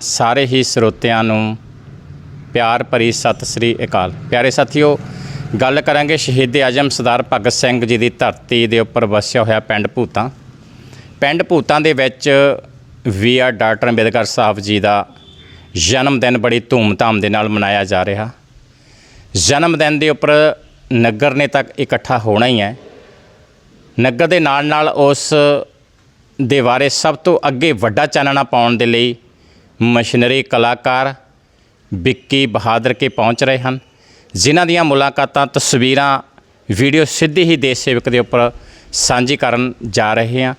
ਸਾਰੇ ਹੀ ਸਰੋਤਿਆਂ ਨੂੰ ਪਿਆਰ ਭਰੀ ਸਤਿ ਸ੍ਰੀ ਅਕਾਲ। ਪਿਆਰੇ ਸਾਥੀਓ, ਗੱਲ ਕਰਾਂਗੇ ਸ਼ਹੀਦ ਆਜਮ ਸਰਦਾਰ ਭਗਤ ਸਿੰਘ ਜੀ ਦੀ ਧਰਤੀ ਦੇ ਉੱਪਰ ਵਸਿਆ ਹੋਇਆ ਪਿੰਡ ਭੂਤਾਂ। ਪਿੰਡ ਭੂਤਾਂ ਦੇ ਵਿੱਚ B R doctor Ambedkar Sahib ji ਦਾ ਜਨਮ ਦਿਨ ਬੜੀ ਧੂਮ-ਧਾਮ ਦੇ ਨਾਲ ਮਨਾਇਆ ਜਾ ਰਿਹਾ। ਜਨਮ ਦਿਨ ਦੇ ਉੱਪਰ ਨਗਰ ਨੇ ਤੱਕ ਇਕੱਠਾ ਹੋਣਾ ਹੀ ਹੈ। ਨਗਰ ਦੇ ਨਾਲ ਨਾਲ ਉਸ ਦੇ ਬਾਰੇ ਸਭ ਤੋਂ ਅੱਗੇ ਵੱਡਾ ਚਾਨਣਾ ਪਾਉਣ ਦੇ ਲਈ ਮਸ਼ਨਰੀ ਕਲਾਕਾਰ ਵਿੱਕੀ ਬਹਾਦਰ ਕੇ ਪਹੁੰਚ ਰਹੇ ਹਨ। ਜਿਨ੍ਹਾਂ ਦੀਆਂ ਮੁਲਾਕਾਤਾਂ, ਤਸਵੀਰਾਂ, ਵੀਡੀਓ ਸਿੱਧੀ ਹੀ ਦੇਸ਼ ਸੇਵਕ ਦੇ ਉੱਪਰ ਸਾਂਝੀ ਕਰਨ ਜਾ ਰਹੇ ਹਾਂ।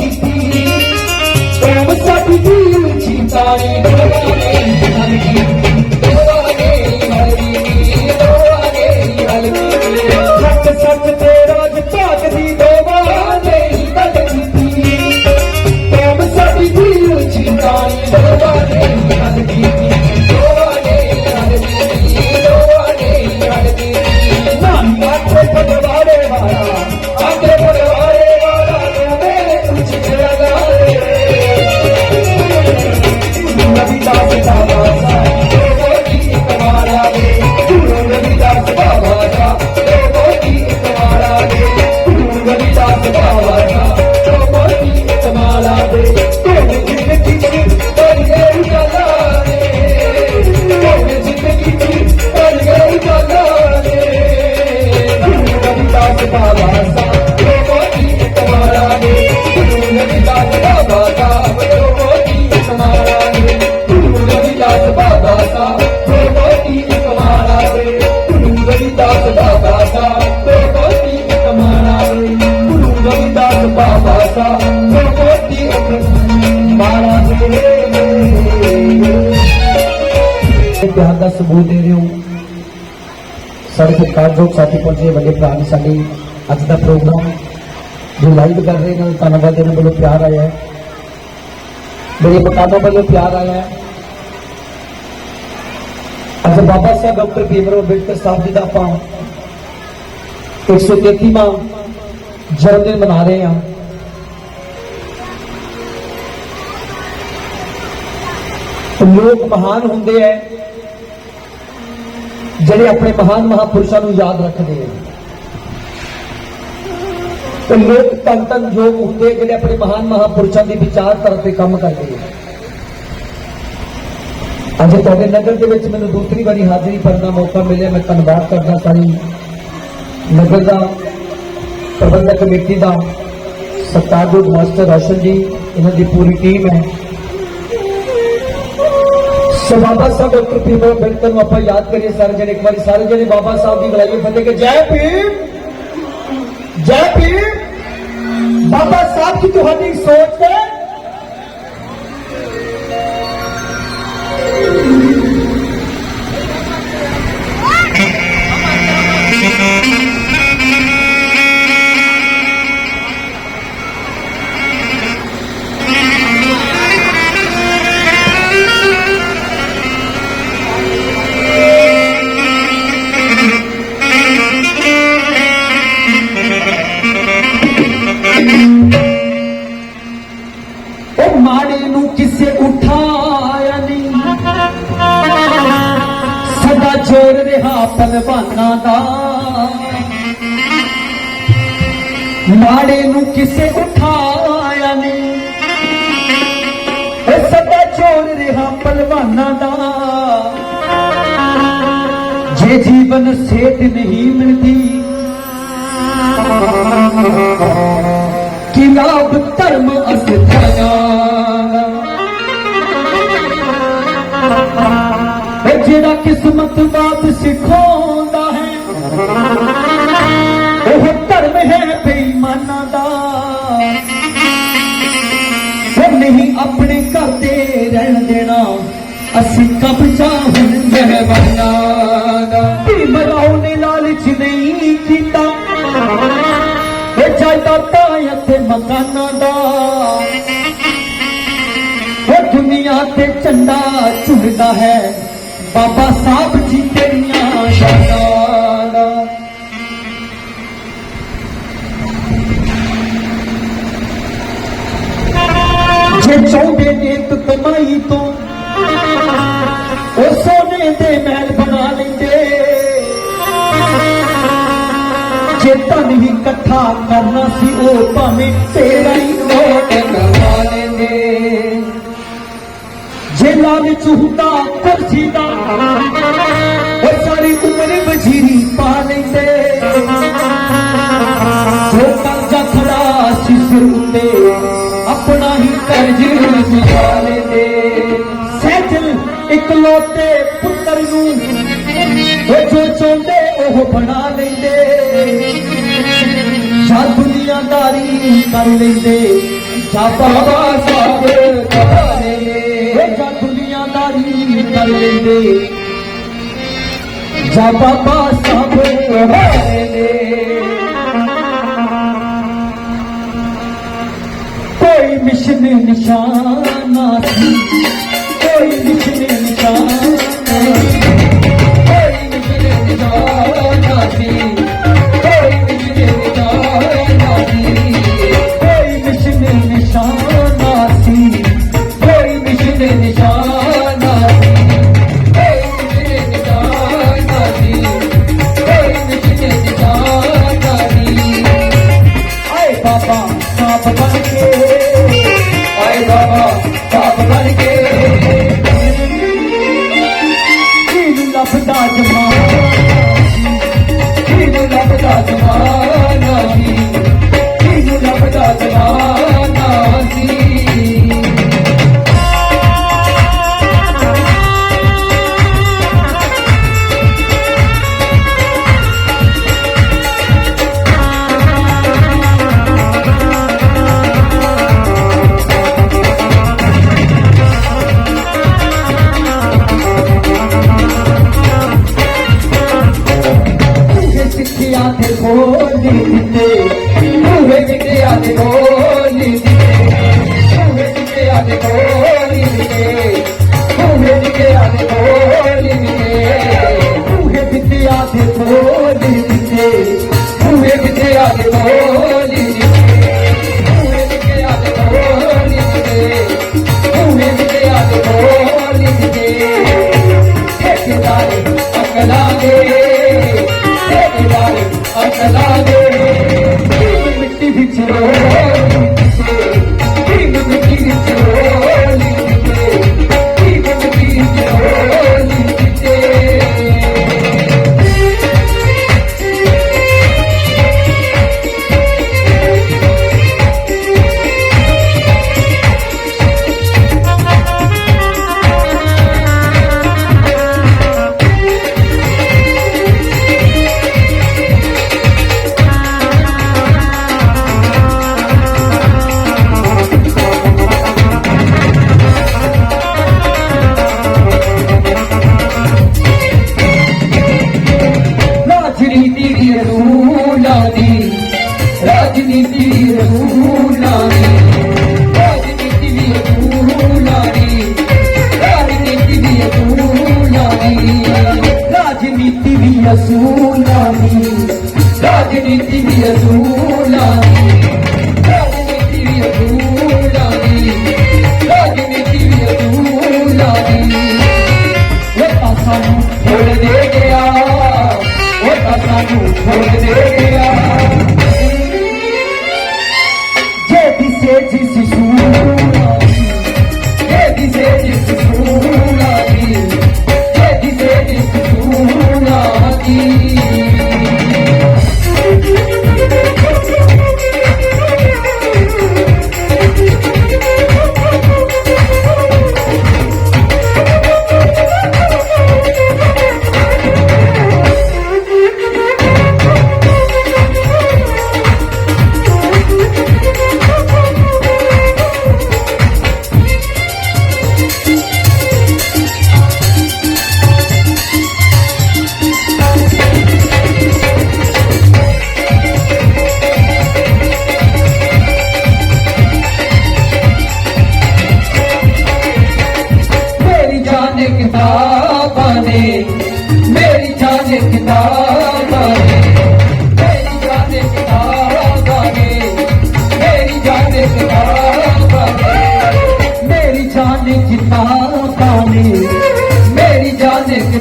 ਹੀ ਗੱਲ ਕੀਤੀ ਪ੍ਰੇਮ ਸਾਡੀ ਸਾਡੇ ਸਤਿਕਾਰਯੋਗ ਸਾਥੀ ਪਹੁੰਚੇ ਵੱਡੇ ਭਰਾ ਨੇ ਸਾਡੇ ਅੱਜ ਦਾ ਪ੍ਰੋਗਰਾਮ ਜੋ ਲਾਈਵ ਕਰ ਰਹੇ ਨੇ। ਧੰਨਵਾਦ ਇਹਨਾਂ ਵੱਲੋਂ ਪਿਆਰ ਆਇਆ ਹੈ। ਮੇਰੇ ਮਕਾਨਾਂ ਵੱਲੋਂ ਪਿਆਰ ਆਇਆ ਹੈ। ਅੱਜ ਬਾਬਾ ਸਾਹਿਬ ਡਾਕਟਰ ਭੀਮਰਾਓ ਅੰਬੇਡਕਰ ਸਾਹਿਬ ਜੀ ਦਾ ਆਪਾਂ 133ਵਾਂ ਜਨਮ ਦਿਨ ਮਨਾ ਰਹੇ ਹਾਂ। ਲੋਕ ਮਹਾਨ ਹੁੰਦੇ ਐ ਜਿਹੜੇ ਆਪਣੇ ਮਹਾਨ ਮਹਾਪੁਰਸ਼ਾਂ ਨੂੰ ਯਾਦ ਰੱਖਦੇ ਆ ਤੇ ਲੋਕ ਤਨ ਤਨ ਯੋਗ ਹੁੰਦੇ ਜਿਹੜੇ ਆਪਣੇ ਮਹਾਨ ਮਹਾਪੁਰਸ਼ਾਂ ਦੀ ਵਿਚਾਰਧਾਰਾ ਤੇ ਕੰਮ ਕਰਦੇ ਆ ਅੱਜ ਤੁਹਾਡੇ ਨਗਰ ਦੇ ਵਿੱਚ ਮੈਨੂੰ ਦੂਸਰੀ ਵਾਰੀ ਹਾਜ਼ਰੀ ਭਰਨ ਦਾ ਮੌਕਾ ਮਿਲਿਆ। ਮੈਂ ਧੰਨਵਾਦ ਕਰਦਾ ਸਾਰੀ ਨਗਰ ਦਾ ਪ੍ਰਬੰਧਕ ਕਮੇਟੀ ਦਾ, ਸਤਿਕਾਰਯੋਗ ਮਾਸਟਰ ਰੋਸ਼ਨ ਜੀ, ਇਹਨਾਂ ਦੀ ਪੂਰੀ ਟੀਮ ਹੈ। ਸੋ ਬਾਬਾ ਸਾਹਿਬ ਡਾਕਟਰ ਭੀਮਰਾਓ ਅੰਬੇਡਕਰ ਨੂੰ ਆਪਾਂ ਯਾਦ ਕਰੀਏ ਸਾਰੇ ਜਣੇ, ਇੱਕ ਵਾਰੀ ਸਾਰੇ ਜਣੇ ਬਾਬਾ ਸਾਹਿਬ ਦੀ ਬੁਲਾਈਏ ਫਤਿਹ ਕੇ। ਜੈ ਭੀਮ! ਜੈ ਭੀਮ! ਬਾਬਾ ਸਾਹਿਬ ਦੀ ਤੁਹਾਡੀ ਸੋਚ ਤੇ भेंट नहीं मिलती कि राब धर्म अस्थाया जेड़ा किस्मत बात सिखो ਬਾਬਾ ਸਾਹਿਬ ਜੀ ਤੇਰੀਆਂ ਸ਼ਾਨਾਂ ਦਾ। ਜੇ ਚਾਹੁੰਦੇ ਨੇ ਇੱਕ ਕਮਾਈ ਤੋਂ ਉਹ ਸੋਨੇ ਦੇ ਮਹਿਲ ਬਣਾ ਲੈਂਦੇ। ਜੇ ਧਨ ਹੀ ਇਕੱਠਾ ਕਰਨਾ ਸੀ, ਉਹ ਭਾਵੇਂ ਤੇਰਾ ਹੀ ਨੋਟ ਕਮਾ ਲੈਂਦੇ। ਜੇ ਲਾਲਚ ਹੁੰਦਾ ਕੁਰਸੀ ਉਹ ਸਾਰੀ ਉਮਰ ਵਜ਼ੀਰੀ ਪਾ ਲੈਂਦੇ। ਜੋ ਕਰਜ਼ਾ ਖੜਾ ਸੀ ਸਿਰ ਉੱਤੇ ਆਪਣਾ ਹੀ ਕਰਜ਼ ਚੁਕਾ ਲੈਂਦੇ। ਸਹਿਜਲ ਇਕਲੌਤੇ ਪੁੱਤਰ ਨੂੰ ਉਹ ਜੋ ਚਾਹੁੰਦੇ ਉਹ ਬਣਾ ਲੈਂਦੇ। ਜਾਂ ਦੁਨੀਆਦਾਰੀ ਕਰ ਲੈਂਦੇ, ਜਾਂ ਬਾਬਾ ਸਾਹਿਬ ਕਰਾ ನಲ್ಲಿದೆ ಜಪಪ ಸಬೇ कोई मिशन निशाना थी कोई मिशन निशाना कोई मिशन निशाना थी ਰਾਜਨੀਤੀ ਦੀ ਅਸੂਲਾਂ ਦੀ ਰਾਜਨੀਤੀ ਦੀ ਅਸੂਲਾਂ ਦੀ ਰਾਜਨੀਤੀ ਦੀ ਅਸੂਲਾਂ ਦੀ ਉਹ ਤਾਂ ਸਾਨੂੰ ਛੋੜ ਦੇ ਗਿਆ ਉਹ ਤਾਂ ਸਾਨੂੰ ਛੋੜ ਦੇ ਗਿਆ।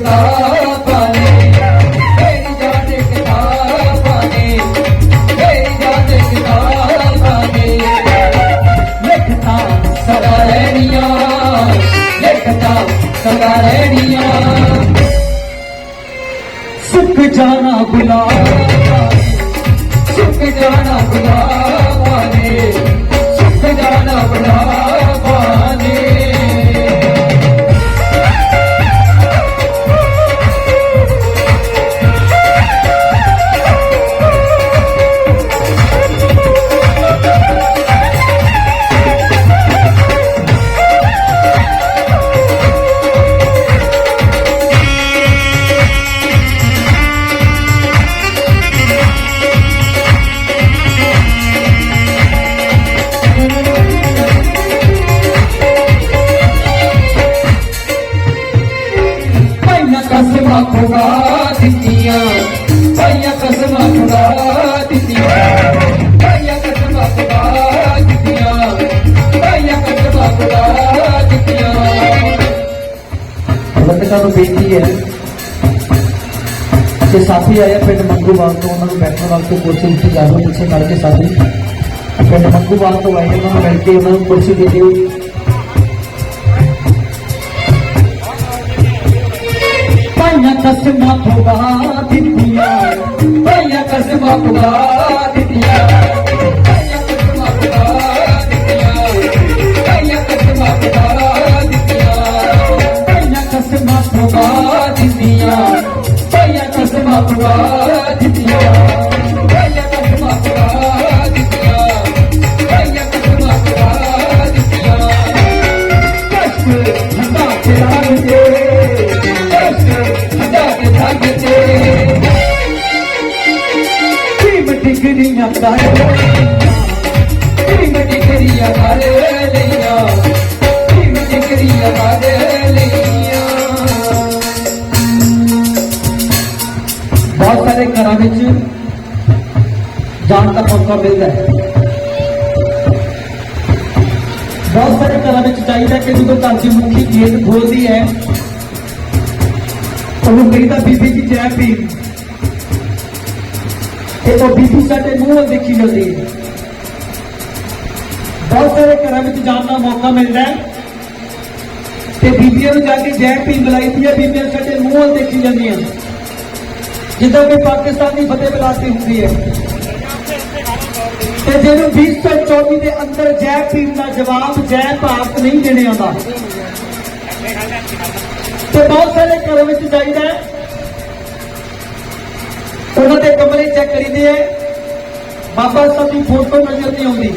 তারা ਸਾਥੀ ਆਇਆ ਪਿੰਡ ਮੰਗੂਵਾਲ ਤੋਂ ਉਹਨਾਂ ਨੂੰ ਬੈਠਣ ਵਾਸਤੇ ਕੁਰਸੀ ਦਿੱਤੀ ਜਾਵੇ ਪਿੱਛੇ ਕਰਕੇ ਸਾਥੀ ਪਿੰਡ ਮੰਗੂਵਾਲ ਤੋਂ ਆਏ ਉਹਨਾਂ ਨੂੰ ਮਿਲ ਕੇ ਉਹਨਾਂ ਨੂੰ ਕੁਰਸੀ ਦੇ ਦਿਓ ਭਾਈਆਂ ਕਸਮਾਂ ਖੁਦਾ ਦਿੱਤੀਆਂ ਭਾਈਆਂ ਕਸਮਾਂ ਖੁਦਾ ਦਿੱਤੀਆਂ ਭਾਈਆਂ ਕਸਮਾਂ ਖੁਦਾ ਦਿੱਤੀਆਂ ਭਾਈਆਂ ਕਸਮਾਂ ਖੁਦਾ Oh. موقع ملتا ہے بہت سارے گھر چاہیے کہ جب گھر کی مکھی کھولتی ہے انہوں کہی تھا بیبی کی چائے پی کہ وہ بیبی سارے منہ دیکھی جاتی ہے بہت سارے گھر جان کا موقع ملتا ہے کہ بیبیاں جا کے جی پی بلائی دیا بیبیاں سارے منہ دیکھی جی ہیں جدھر کہ پاکستانی فتح بلاسی ہوتی ہے ਤੇ ਜਿਹਨੂੰ 2024 ਦੇ ਅੰਦਰ ਜੈ ਭੀਮ ਦਾ ਜਵਾਬ ਜੈ ਭਾਰਤ ਨਹੀਂ ਦੇਣੇ ਆਉਂਦਾ। ਤੇ ਬਹੁਤ ਸਾਰੇ ਘਰਾਂ ਵਿੱਚ ਜਾਈਦਾ ਉਹਨਾਂ ਦੇ ਕਮਰੇ ਚੈੱਕ ਕਰੀਦੇ ਹੈ। ਬਾਬਾ ਸਾਹਿਬ ਦੀ ਫੋਟੋ ਨਜ਼ਰ ਨਹੀਂ ਆਉਂਦੀ।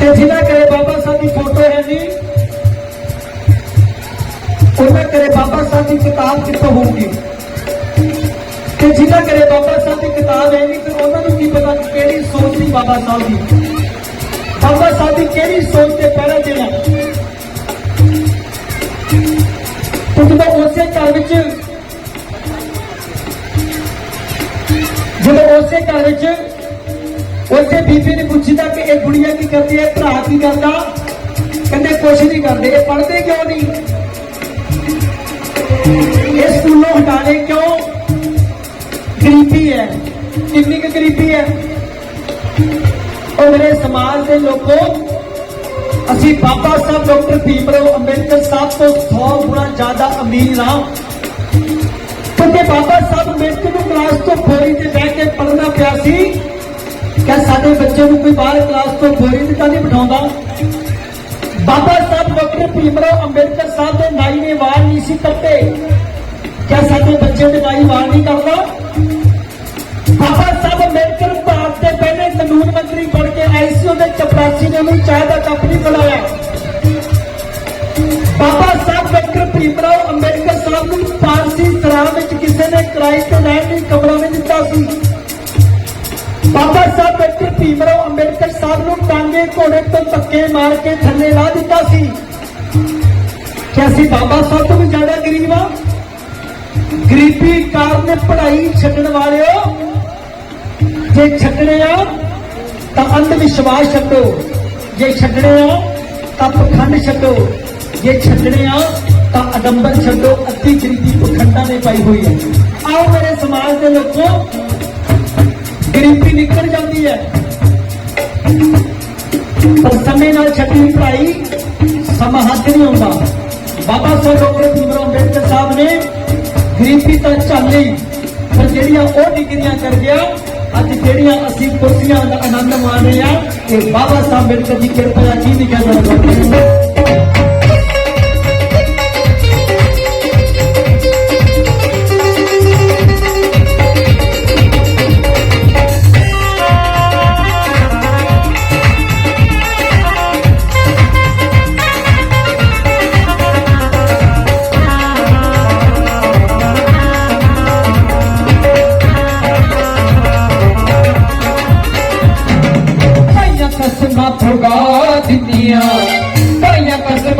ਤੇ ਜਿਹਨਾਂ ਕਰੇ ਬਾਬਾ ਸਾਹਿਬ ਦੀ ਫੋਟੋ ਹੈ ਨਹੀਂ, ਉਹਨਾਂ ਕਰੇ ਬਾਬਾ ਸਾਹਿਬ ਦੀ ਕਿਤਾਬ ਕਿੱਥੋਂ ਹੋਊਗੀ? ਕਿ ਜਿਹਨਾਂ ਕਰੇ ਬਾਬਾ ਸਾਹਿਬ ਦੀ ਕਿਤਾਬ ਹੈ ਨਹੀਂ ਤੇ ਉਹਨਾਂ ਨੂੰ ਕੀ ਪਤਾ ਕਿਹੜੀ ਸੋਚ ਦੀ ਬਾਬਾ ਸਾਹਿਬ ਦੀ। ਬਾਬਾ ਸਾਹਿਬ ਦੀ ਕਿਹੜੀ ਸੋਚ ਤੇ ਪਹਿਰਾ ਦੇਣਾ ਤੇ ਜਦੋਂ ਉਸੇ ਘਰ ਵਿੱਚ ਜਦੋਂ ਉਸੇ ਘਰ ਵਿੱਚ ਉਸੇ ਬੀਬੀ ਨੇ ਪੁੱਛੀਦਾ ਕਿ ਇਹ ਗੁੜੀਆ ਕੀ ਕਰਦੀ ਹੈ ਭਰਾ ਕੀ ਕਰਦਾ? ਕਹਿੰਦੇ ਕੁਛ ਨਹੀਂ ਕਰਦੇ, ਇਹ ਪੜ੍ਹਦੇ ਕਿਉਂ ਨਹੀਂ? ਇਹ ਸਕੂਲੋਂ ਹਟਾਣੇ ਕਿਉਂ? ਗਰੀਬੀ ਹੈ। ਕਿੰਨੀ ਕੁ ਗਰੀਬੀ ਹੈ? ਉਹ ਮੇਰੇ ਸਮਾਜ ਦੇ ਲੋਕੋ, ਅਸੀਂ ਬਾਬਾ ਸਾਹਿਬ ਡਾਕਟਰ ਭੀਮਰਾਓ ਅੰਬੇਡਕਰ ਸਾਹਿਬ ਤੋਂ 100 ਗੁਣਾ ਜ਼ਿਆਦਾ ਅਮੀਰ ਹਾਂ। ਕਿਉਂਕਿ ਬਾਬਾ ਸਾਹਿਬ ਅੰਬੇਦਕਰ ਨੂੰ ਕਲਾਸ ਤੋਂ ਖੋਰੀ ਤੇ ਬਹਿ ਕੇ ਪੜ੍ਹਨਾ ਪਿਆ ਸੀ ਕਿ ਸਾਡੇ ਬੱਚੇ ਨੂੰ ਕੋਈ ਬਾਹਰ ਕਲਾਸ ਤੋਂ ਖੋਰੀ ਤੇ ਤਾਂ ਨਹੀਂ ਬਿਠਾਉਂਦਾ? ਬਾਬਾ ਸਾਹਿਬ ਡਾਕਟਰ ਭੀਮਰਾਓ ਅੰਬੇਦਕਰ ਸਾਹਿਬ ਦੇ ਫਾਰਸੀ ਵਿੱਚ ਕਿਸੇ ਨੇ ਕਿਰਾਏ ਤੇ ਰਹਿਣ ਲਈ ਕਮਰਾ ਨਹੀਂ ਦਿੱਤਾ ਸੀ। ਬਾਬਾ ਸਾਹਿਬ ਡਾਕਟਰ ਭੀਮਰਾਓ ਅੰਬੇਡਕਰ ਸਾਹਿਬ ਨੂੰ ਟਾਂਗੇ ਘੋੜੇ ਤੋਂ ਧੱਕੇ ਮਾਰ ਕੇ ਥੱਲੇ ਲਾ ਦਿੱਤਾ ਸੀ। ਕਿ ਅਸੀਂ ਬਾਬਾ ਸਾਹਿਬ ਤੋਂ ਵੀ ਜ਼ਿਆਦਾ ਗਰੀਬ ਆ ਗਰੀਬੀ ਕਾਰਨ ਪੜ੍ਹਾਈ ਛੱਡਣ ਵਾਲਿਓ, ਜੇ ਛੱਡਣੇ ਆ, ਤਾਂ ਅੰਧ ਵਿਸ਼ਵਾਸ ਛੱਡੋ। ਜੇ ਛੱਡਣੇ ਆ, ਤਾਂ ਪਖੰਡ ਛੱਡੋ। ਜੇ ਛੱਡਣੇ ਆ ਤਾਂ ਅਡੰਬਰ ਛੱਡੋ ਅੱਧੀ ਗਰੀਬੀ ਪਖੰਡਾਂ ਨੇ ਪਾਈ ਹੋਈ ਹੈ ਆਓ ਮੇਰੇ ਸਮਾਜ ਦੇ ਲੋਕੋ ਗਰੀਬੀ ਨਿਕਲ ਜਾਂਦੀ ਹੈ ਪਰ ਸਮੇਂ ਨਾਲ ਛੱਡੀ ਪੜ੍ਹਾਈ ਸਮਾਂ ਹੱਥ ਨਹੀਂ ਆਉਂਦਾ ਬਾਬਾ ਸਾਹਿਬ ਡਾਕਟਰ ਭੀਮਰਾਓ ਅੰਬੇਡਕਰ ਸਾਹਿਬ ਨੇ ਗਰੀਬੀ ਤਾਂ ਝੱਲੀ ਪਰ ਜਿਹੜੀਆਂ ਉਹ ਡਿਗਰੀਆਂ ਕਰ ਗਿਆ ਅੱਜ ਜਿਹੜੀਆਂ ਅਸੀਂ ਕੁਰਸੀਆਂ ਦਾ ਆਨੰਦ ਮਾਣ ਰਹੇ ਆ ਇਹ ਬਾਬਾ ਸਾਹਿਬ ਅੰਬੇਡਕਰ ਦੀ ਕਿਰਪਾ ਦਾ ਕੀ ਲਿਖਿਆ ਜਾਂਦਾ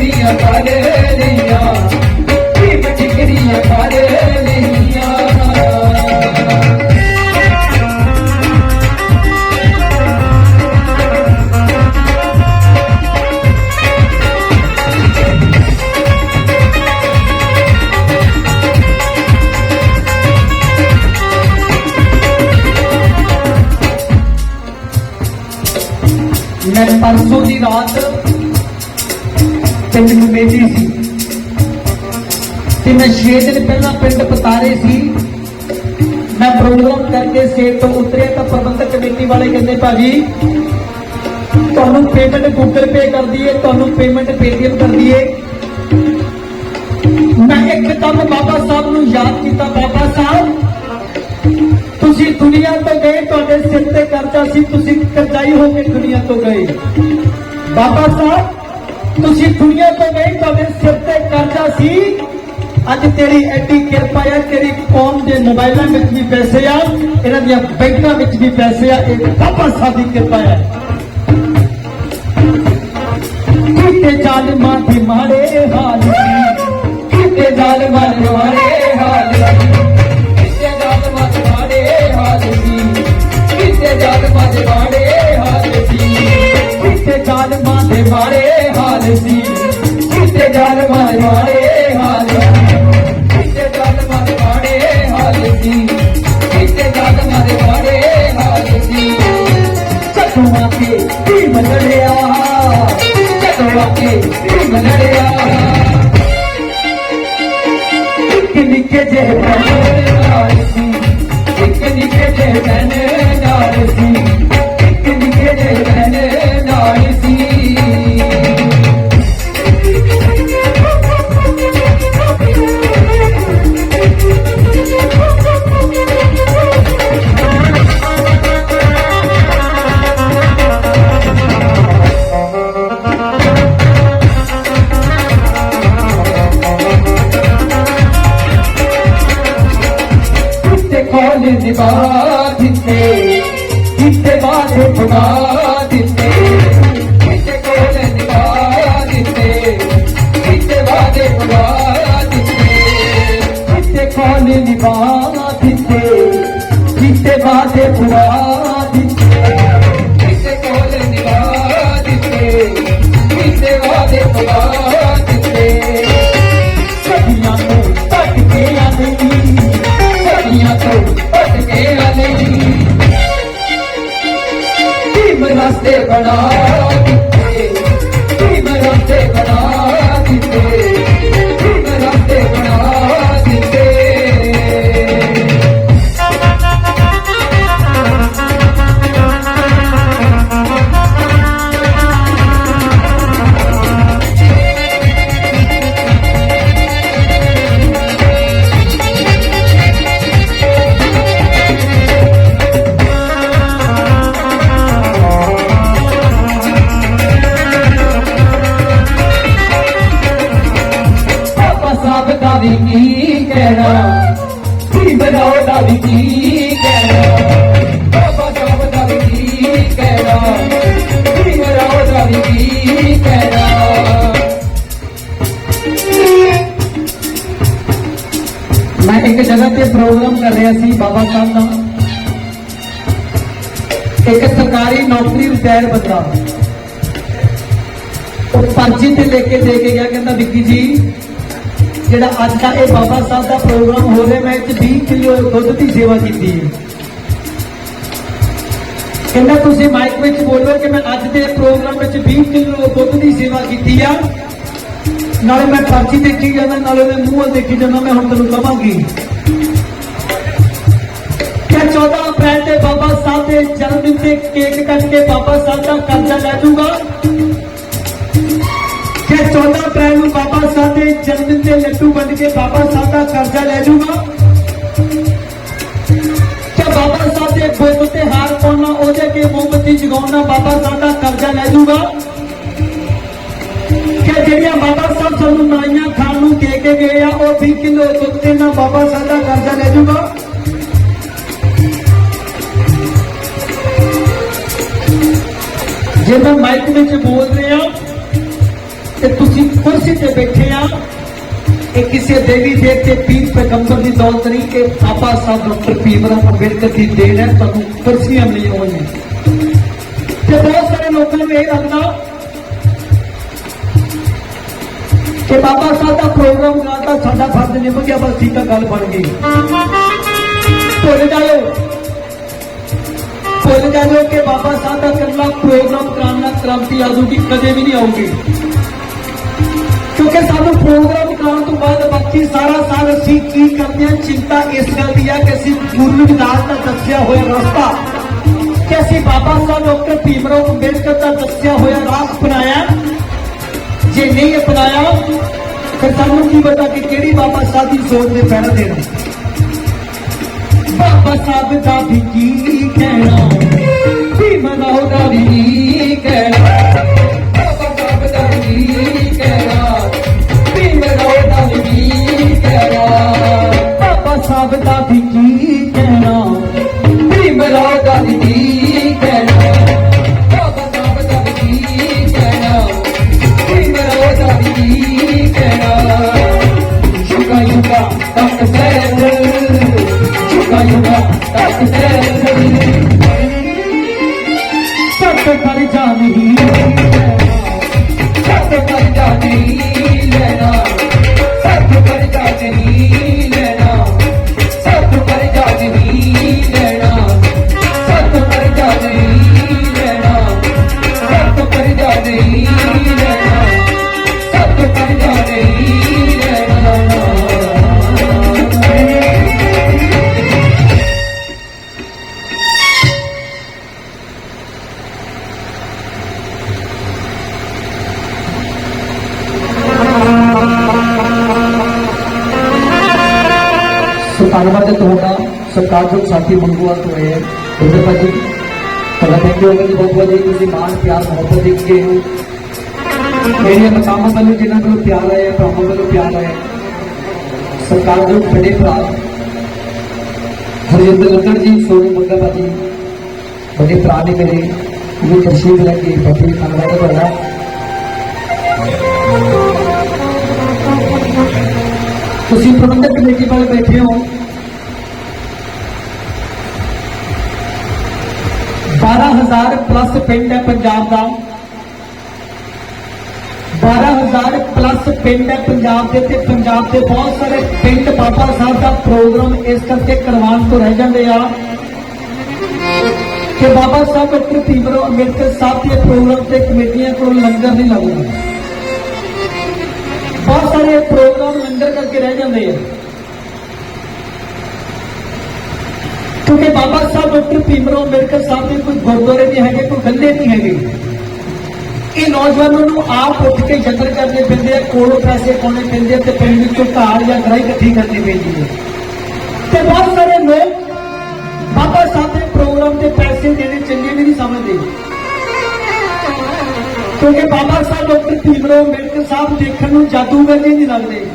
ਚਿਕਰੀਆਂ ਪਾਲੇ ਲੀਆਂ ਦੀਪ ਚਿਕਰੀਆਂ ਪਾਲੇ ਲੀਆਂ ਮੈਂ ਪਰਸੋਂ ਦੀ ਰਾਤ ਪਿੰਡ ਮੇਜੀ ਸੀ। ਤੇ ਮੈਂ 6 ਦਿਨ ਪਹਿਲਾਂ ਪਿੰਡ ਪਤਾਰੇ ਸੀ। ਮੈਂ ਪ੍ਰੋਗਰਾਮ ਕਰਕੇ ਸੇਟ ਤੋਂ ਉਤਰਿਆ ਤਾਂ ਪ੍ਰਬੰਧਕ ਕਮੇਟੀ ਵਾਲੇ ਕਹਿੰਦੇ, ਭਾਜੀ, ਤੁਹਾਨੂੰ ਪੇਮੈਂਟ ਗੂਗਲ ਪੇ ਕਰ ਦਈਏ, ਤੁਹਾਨੂੰ ਪੇਮੈਂਟ ਪੇਟੀਐਮ ਕਰ ਦਈਏ। ਮੈਂ ਇੱਕਦਮ ਬਾਬਾ ਸਾਹਿਬ ਨੂੰ ਯਾਦ ਕੀਤਾ। ਬਾਬਾ ਸਾਹਿਬ, ਤੁਸੀਂ ਦੁਨੀਆ ਤੋਂ ਗਏ, ਤੁਹਾਡੇ ਸਿਰ ਤੇ ਕਰਜ਼ਾ ਸੀ, ਤੁਸੀਂ ਕਰਜ਼ਾਈ ਹੋ ਕੇ ਦੁਨੀਆ ਤੋਂ ਗਏ। ਬਾਬਾ ਸਾਹਿਬ ਤੁਸੀਂ ਦੁਨੀਆ ਤੋਂ ਗਏ ਤੁਹਾਡੇ ਸਿਰ ਤੇ ਕਰਜ਼ਾ ਸੀ। ਅੱਜ ਤੇਰੀ ਐਡੀ ਕਿਰਪਾ ਹੈ ਤੇਰੀ ਕੌਮ ਦੇ ਮੋਬਾਈਲਾਂ ਵਿੱਚ ਵੀ ਪੈਸੇ ਆ, ਇਹਨਾਂ ਦੀਆਂ ਬੈਂਕਾਂ ਵਿੱਚ ਵੀ ਪੈਸੇ ਆ, ਇਹ ਬਾਬਾ ਸਾਹਿਬ ਦੀ ਕਿਰਪਾ ਹੈ ਕਿਤੇ ਜ਼ਾਲਮਾਂ ਦੇ ਮਾੜੇ ਹਾਲ ਕਿਤੇ ਜ਼ਾਲਮਾਂ ਦੇ ਮਾਰੇ ਹਾਲ ਕਿਤੇ ਜ਼ਾਲਮਾਂ ਦੇ ਮਾਰੇ ਹਾਲ ਕਿਤੇ ਜ਼ਾਲਮਾਂ ਦੇ ਮਾਰੇ ਜ਼ਾਲਮਾਂ ਮਾਰੇ ਹਾਲ ਸੀ। ਕਿਤੇ ਜ਼ਾਲਮਾਂ ਦੇ ਮਾਰੇ ਹਾਲ ਸੀ। ਕਿਤੇ ਜ਼ਾਲਮਾਂ ਮਾਰੇ ਹਾਲ ਸੀ। ਕਿਤੇ ਜ਼ਾਲਮਾਂ ਮਾਰੇ ਹਾਲ ਸੀ। ਜਦੋਂ ਕੇ ਕੀ ਬਦਲਿਆ ਜਦੋਂ ਕੇ ਦਿਨ ਲੜਿਆ। ਇੱਕ ਨਿੱਕੇ ਜਿਹੇ ਭੈਣ ਨਾਲ ਸੀ। ਇੱਕ ਨਿੱਕੇ ਜਿਹੇ ਭੈਣ ਨਾਲ ਸੀ। ਇੱਕ ਨਿੱਕੇ ਜਿਹੇ ਭੈਣ ਨਾਲ ਨੌਕਰੀ ਰਿਟਾਇਰ ਬੰਦਾ ਉਹ ਪਰਚੀ ਤੇ ਲੈ ਕੇ ਦੇ ਕੇ ਗਿਆ, ਕਹਿੰਦਾ, ਵਿੱਕੀ ਜੀ, ਜਿਹੜਾ ਅੱਜ ਦਾ ਇਹ ਬਾਬਾ ਸਾਹਿਬ ਦਾ ਪ੍ਰੋਗਰਾਮ ਹੋ ਰਿਹਾ, ਮੈਂ ਇਹ 20 ਕਿਲੋ ਦੁੱਧ ਦੀ ਸੇਵਾ ਕੀਤੀ ਹੈ। ਕਹਿੰਦਾ, ਤੁਸੀਂ ਮਾਈਕ ਵਿੱਚ ਬੋਲੋ ਕਿ ਮੈਂ ਅੱਜ ਦੇ ਪ੍ਰੋਗਰਾਮ ਵਿੱਚ 20 ਕਿਲੋ ਦੁੱਧ ਦੀ ਸੇਵਾ ਕੀਤੀ ਆ। ਨਾਲੇ ਮੈਂ ਪਰਚੀ ਦੇਖੀ ਜਾਂਦਾ, ਨਾਲੇ ਮੈਂ ਮੂੰਹ ਦੇਖੀ ਜਾਂਦਾ, ਮੈਂ ਹੁਣ ਤੈਨੂੰ ਕਵਾਂਗੀ। ਕਿ 14 ਅਪ੍ਰੈਲ ਤੇ ਬਾਬਾ ਸਾਹਿਬ ਦੇ ਜਨਮ ਦਿਨ ਤੇ ਕੇਕ ਕੱਟ ਕੇ ਬਾਬਾ ਸਾਹਿਬ ਦਾ ਕਰਜ਼ਾ ਲੈ ਦੂੰਗਾ। ਕਿ 14 ਅਪ੍ਰੈਲ ਨੂੰ ਬਾਬਾ ਸਾਹਿਬ ਦੇ ਜਨਮ ਦਿਨ ਤੇ ਲੱਡੂ ਵੰਡ ਕੇ ਬਾਬਾ ਸਾਹਿਬ ਦਾ ਕਰਜ਼ਾ ਲੈ ਦੂੰਗਾ। ਕਿ ਬਾਬਾ ਸਾਹਿਬ ਦੇ ਬੁੱਤ ਤੇ ਹਾਰ ਪਾਉਣਾ, ਉਹਦੇ ਕੇ ਮੋਮਬਤੀ ਜਗਾਉਣਾ, ਬਾਬਾ ਸਾਹਿਬ ਦਾ ਕਰਜ਼ਾ ਲੈ ਦੂੰਗਾ। ਕਿ ਜਿਹੜੀਆਂ ਬਾਬਾ ਸਾਹਿਬ ਸਾਨੂੰ ਨਾਈਆਂ ਖਾਣ ਨੂੰ ਦੇ ਕੇ ਗਏ ਆ, ਉਹ 20 ਕਿਲੋ ਦੁੱਧ ਤੇ ਨਾ ਬਾਬਾ ਸਾਹਿਬ ਦਾ ਕਰਜ਼ਾ ਲੈ ਦੂੰਗਾ। ਜੇ ਮੈਂ ਮਾਈਕ ਵਿੱਚ ਬੋਲ ਰਿਹਾ ਤੇ ਤੁਸੀਂ ਕੁਰਸੀ ਤੇ ਬੈਠੇ ਆ, ਇਹ ਕਿਸੇ ਦੇਵੀ ਦੇਵਤੇ ਪੀਰ ਪੈਗੰਬਰ ਦੀ ਦੌਲਤ ਨਹੀਂ ਕਿ ਬਾਬਾ ਸਾਹਿਬ ਡਾਕਟਰ ਭੀਮਰਾਵ ਅੰਬੇਡਕਰ ਦੀ ਦੇਣ ਹੈ ਤੁਹਾਨੂੰ ਕੁਰਸੀਆਂ ਮਿਲੀਆਂ ਹੋਈਆਂ। ਤੇ ਬਹੁਤ ਸਾਰੇ ਲੋਕਾਂ ਨੂੰ ਇਹ ਲੱਗਦਾ ਕਿ ਬਾਬਾ ਸਾਹਿਬ ਦਾ ਪ੍ਰੋਗਰਾਮ ਕਰਾਤਾ ਸਾਡਾ ਫਰਜ਼ ਨਿਭ ਗਿਆ, ਬਸ ਠੀਕ ਆ, ਗੱਲ ਬਣ ਗਈ। ਭੁੱਲ ਕਿ ਬਾਬਾ ਸਾਹਿਬ ਦਾ ਕਰਨਾ ਪ੍ਰੋਗਰਾਮ ਕਰਾਉਣਾ ਕ੍ਰਾਂਤੀ ਆਜੂਗੀ, ਕਦੇ ਵੀ ਨਹੀਂ ਆਊਗੀ। ਕਿਉਂਕਿ ਸਾਨੂੰ ਪ੍ਰੋਗਰਾਮ ਕਰਾਉਣ ਤੋਂ ਬਾਅਦ ਬਾਕੀ ਸਾਰਾ ਸਾਲ ਅਸੀਂ ਕੀ ਕਰਦੇ ਹਾਂ, ਚਿੰਤਾ ਇਸ ਗੱਲ ਦੀ ਹੈ ਕਿ ਅਸੀਂ ਗੁਰੂ ਰਵਿਦਾਸ ਦਾ ਦੱਸਿਆ ਹੋਇਆ ਰਸਤਾ ਕਿ ਅਸੀਂ ਬਾਬਾ ਸਾਹਿਬ ਡਾਕਟਰ ਭੀਮਰਾਵ ਅੰਬੇਡਕਰ ਦਾ ਦੱਸਿਆ ਹੋਇਆ ਰਾਹ ਅਪਣਾਇਆ। ਜੇ ਨਹੀਂ ਅਪਣਾਇਆ, ਫਿਰ ਸਾਨੂੰ ਕੀ ਪਤਾ ਕਿ ਕਿਹੜੀ ਬਾਬਾ ਸਾਹਿਬ ਦੀ ਸੋਚ ਦੇ ਪੈਣਾ ਦੇਣਾ ਬਾਬਾ ਸਾਹਿਬ ਦਾ ਵੀ ਕੀ ਕਹਿਣਾ? ਭੀਮਰਾਵ ਦਾ ਵੀ ਕੀ ਕਹਿਣਾ ਬਾਬਾ ਸਾਹਿਬ ਦਾ ਵੀ ਕੀ ਕਹਿਣਾ ਭੀਮਰਾਵ ਦਾ ਵੀ ਕਹਿਣਾ ਬਾਬਾ ਸਾਹਿਬ ਦਾ ਵੀ ਕੀ ਕਹਿਣਾ ਭੀਮਰਾਵ ਦਾ ਵੀ ਧੰਨਵਾਦ ਹੈ ਤੁਹਾਡਾ ਸਰਕਾਰਯੋਗ ਸਾਥੀ ਮੰਗੂਆ ਤੋਂ ਹੈ ਉਹਦੇ ਭਾਜੀ, ਤੁਹਾਡਾ ਥੈਂਕ ਯੂ ਜੀ ਬਹੁਤ ਬਹੁਤ ਜੀ, ਤੁਸੀਂ ਮਾਣ ਪਿਆਰ ਮੁਹੱਬਤ ਦੇ ਕੇ ਹੋ। ਮੇਰੀਆਂ ਮਕਾਮਾਂ ਵੱਲੋਂ ਜਿਨ੍ਹਾਂ ਨੂੰ ਪਿਆਰ ਆਇਆ, ਭਰਾਵਾਂ ਵੱਲੋਂ ਪਿਆਰ ਆਇਆ ਸਰਕਾਰਯੋਗ ਵੱਡੇ ਭਰਾ ਹਰਿੰਦਰ ਲੱਕੜ ਜੀ, ਸੋਨੀ ਮੁੰਡਾ ਭਾਜੀ, ਵੱਡੇ ਭਰਾ ਨੇ ਮੇਰੇ ਇਹ ਤਸ਼ਰੀਫ ਲੈ ਕੇ ਪੱਟੀ ਧੰਨਵਾਦ ਹੈ ਤੁਹਾਡਾ ਤੁਸੀਂ ਪ੍ਰਬੰਧਕ ਕਮੇਟੀ ਵੱਲ ਬੈਠੇ ਹੋ। 12000 ਪਲੱਸ ਪਿੰਡ ਹੈ ਪੰਜਾਬ ਦਾ 12000 ਪਲੱਸ ਪਿੰਡ ਹੈ ਪੰਜਾਬ ਦੇ ਤੇ ਪੰਜਾਬ ਦੇ ਬਹੁਤ ਸਾਰੇ ਪਿੰਡ ਬਾਬਾ ਸਾਹਿਬ ਦਾ ਪ੍ਰੋਗਰਾਮ ਇਸ ਕਰਕੇ ਕਰਵਾਉਣ ਤੋਂ ਰਹਿ ਜਾਂਦੇ ਆ। ਕਿ ਬਾਬਾ ਸਾਹਿਬ ਡਾਕਟਰ ਭੀਮਰਾਵ ਅੰਬੇਡਕਰ ਸਾਹਿਬ ਦੇ ਪ੍ਰੋਗਰਾਮ ਤੇ ਕਮੇਟੀਆਂ ਕੋਲ ਲੰਗਰ ਨਹੀਂ ਲੱਗਦਾ। ਬਹੁਤ ਸਾਰੇ ਪ੍ਰੋਗਰਾਮ ਲੰਗਰ ਕਰਕੇ ਰਹਿ ਜਾਂਦੇ ਆ। ਕਿਉਂਕਿ ਬਾਬਾ ਸਾਹਿਬ, ਡਾਕਟਰ ਭੀਮਰਾਵ ਅੰਬੇਡਕਰ ਸਾਹਿਬ ਦੇ ਕੋਈ ਗੁਰਦੁਆਰੇ ਨਹੀਂ ਹੈਗੇ, ਕੋਈ ਗੱਲੇ ਨਹੀਂ ਹੈਗੇ। ਇਹ ਨੌਜਵਾਨਾਂ ਨੂੰ ਆਪ ਉੱਠ ਕੇ ਯਤਨ ਕਰਨੇ ਪੈਂਦੇ ਆ, ਕੋਲੋਂ ਪੈਸੇ ਪਾਉਣੇ ਪੈਂਦੇ ਆ ਤੇ ਪਿੰਡ ਵਿੱਚੋਂ ਢਾਲ ਜਾਂ ਗ੍ਰਾਈ ਇਕੱਠੀ ਕਰਨੀ ਪੈਂਦੀ ਹੈ। ਤੇ ਬਹੁਤ ਸਾਰੇ ਲੋਕ ਬਾਬਾ ਸਾਹਿਬ ਦੇ ਪ੍ਰੋਗਰਾਮ ਦੇ ਪੈਸੇ ਦੇਣੇ ਚੰਗੇ ਵੀ ਨਹੀਂ ਸਮਝਦੇ। ਕਿਉਂਕਿ ਬਾਬਾ ਸਾਹਿਬ, ਡਾਕਟਰ ਭੀਮਰਾਵ ਅੰਬੇਡਕਰ ਸਾਹਿਬ ਦੇਖਣ ਨੂੰ ਜਾਦੂਗਰ ਜਿਹੇ ਨਹੀਂ ਲੱਗਦੇ।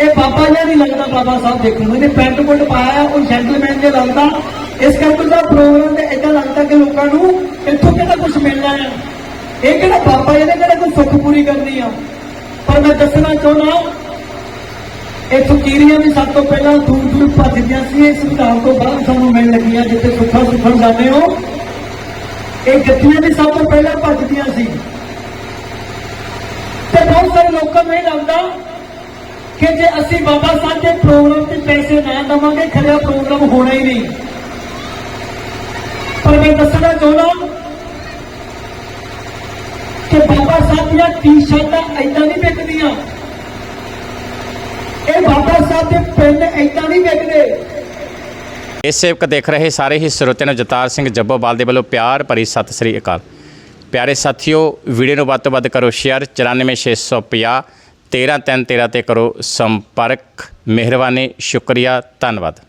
ਇਹ ਬਾਬਾ ਜਿਹਾ ਨਹੀਂ ਲੱਗਦਾ ਬਾਬਾ ਸਾਹਿਬ ਦੇਖਣ ਨੂੰ। ਇਹਨੇ ਪੈਂਟ ਕੋਟ ਪਾਇਆ, ਉਹ ਜੈਂਟਲਮੈਨ ਜੇ ਲੱਗਦਾ, ਇਸ ਕਰਕੇ ਦਾ ਪ੍ਰੋਗਰਾਮ ਤੇ ਇਦਾਂ ਲੱਗਦਾ ਕਿ ਲੋਕਾਂ ਨੂੰ ਇੱਥੋਂ ਕਿਹੜਾ ਕੁਝ ਮਿਲਣਾ ਹੈ। ਇਹ ਕਿਹੜਾ ਬਾਬਾ ਇਹਨੇ ਕਿਹੜਾ ਕੋਈ ਸੁੱਖ ਪੂਰੀ ਕਰਨੀ ਆ? ਪਰ ਮੈਂ ਦੱਸਣਾ ਚਾਹੁੰਦਾ ਇਹ ਫਕੀਰੀਆਂ ਵੀ ਸਭ ਤੋਂ ਪਹਿਲਾਂ ਦੂਰ ਦੂਰ ਭੱਜਦੀਆਂ ਸੀ। ਇਸ ਸੰਵਿਧਾਨ ਤੋਂ ਬਾਅਦ ਸਾਨੂੰ ਮਿਲਣ ਲੱਗੀਆਂ, ਜਿੱਥੇ ਸੁੱਖਾ ਸੁੱਖਣ ਜਾਂਦੇ ਹੋ। ਇਹ ਗੱਡੀਆਂ ਵੀ ਸਭ ਤੋਂ ਪਹਿਲਾਂ ਭੱਜਦੀਆਂ ਸੀ। ਤੇ ਬਹੁਤ ਸਾਰੇ ਲੋਕਾਂ ਨੂੰ ਇਹ ਲੱਗਦਾ ਕਿ ਜੇ ਅਸੀਂ ਬਾਬਾ ਸਾਹਿਬ ਦੇ ਪ੍ਰੋਗਰਾਮ ਤੇ ਪੈਸੇ ਨਾ ਦੇਵਾਂਗੇ ਖਰਿਆ ਪ੍ਰੋਗਰਾਮ ਹੋਣਾ ਹੀ ਨਹੀਂ। ਪਰ ਮੈਂ ਦੱਸਣਾ ਚਾਹੁੰਦਾ ਕਿ ਬਾਬਾ ਸਾਹਿਬ ਦੀਆਂ ਟੀ-ਸ਼ਰਟਾਂ ਐਦਾਂ ਨਹੀਂ ਵਿਕਦੀਆਂ। ਇਹ ਬਾਬਾ ਸਾਹਿਬ ਦੇ ਪਿੰਡ ਐਦਾਂ ਨਹੀਂ ਵਿਕਦੇ। ਇਸ ਸੇਵਕ ਦੇਖ ਰਹੇ ਸਾਰੇ ਹੀ ਸਰੋਤਿਆਂ ਨੂੰ ਜਤਾਰ ਸਿੰਘ ਜੱਬੋਵਾਲ ਦੇ ਵੱਲੋਂ ਪਿਆਰ ਭਰੀ ਸਤਿ ਸ੍ਰੀ ਅਕਾਲ। ਪਿਆਰੇ ਸਾਥੀਓ, ਵੀਡੀਓ ਨੂੰ ਵੱਧ ਤੋਂ ਵੱਧ ਕਰੋ, ਸ਼ੇਅਰ 94650 1313 ਤੇ ਕਰੋ ਸੰਪਰਕ। ਮਿਹਰਬਾਨੀ ਸ਼ੁਕਰੀਆ ਧੰਨਵਾਦ।